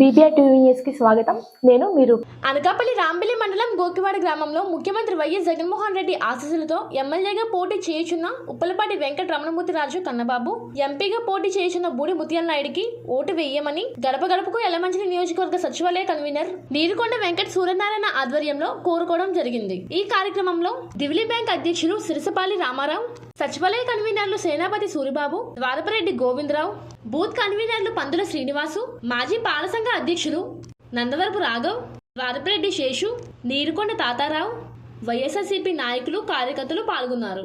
BPR TV న్యూస్కి స్వాగతం. నేను మీరు. అనకాపల్లి రాంబిలి మండలం గోకివాడ గ్రామంలో ముఖ్యమంత్రి వైఎస్ జగన్మోహన్ రెడ్డి ఆశీస్సులతో ఎమ్మెల్యేగా పోటీ చేయుచున్న ఉప్పలపాటి వెంకట రమణమూర్తి రాజు కన్నబాబు ఎంపీగా పోటీ చేయుచున్న బూడి ముత్యాల నాయుడికి ఓటు వేయమని గడప గడపకు ఎలమంచిలి నియోజకవర్గ సచివాలయ కన్వీనర్ నీరుకొండ వెంకట సూర్యనారాయణ ఆధ్వర్యంలో కోరుకోవడం జరిగింది. ఈ కార్యక్రమంలో దివిలి బ్యాంక్ అధ్యక్షులు సిరిసపాలి రామారావు సచివాలయ కన్వీనర్లు సేనాపతి సూరిబాబు ద్వారపరెడ్డి గోవిందరావు బూత్ కన్వీనర్లు పందుల శ్రీనివాసు మాజీ పాలసంఘ అధ్యక్షులు నందవరపు రాఘవ్ ద్వారపరెడ్డి శేషు నీరుకొండ తాతారావు వైఎస్ఆర్సీపీ నాయకులు కార్యకర్తలు పాల్గొన్నారు.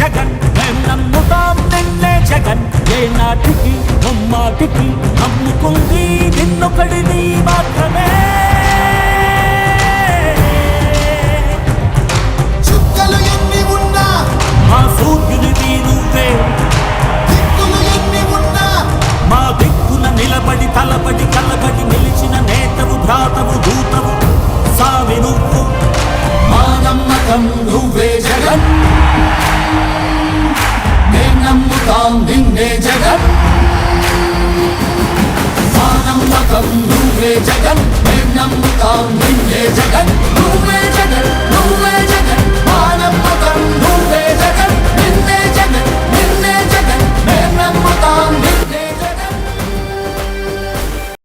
జగన్. మేం నమ్ముతాం నిన్నే జగన్. ఏ నాటికి ముమ్మాటికి నమ్ముకుంది నిన్నొకడిని మాత్రమే. చుక్కలు ఎన్ని ఉన్నా మా సూర్యునివి నువ్వే దిక్కులు ఎన్ని ఉన్నా మా దిక్కున నిలబడి తలబడి లోకం నువ్వే జగన్ మేము నమ్ముతాం నిన్నే జగన్. నువ్వే జగన్ నువ్వే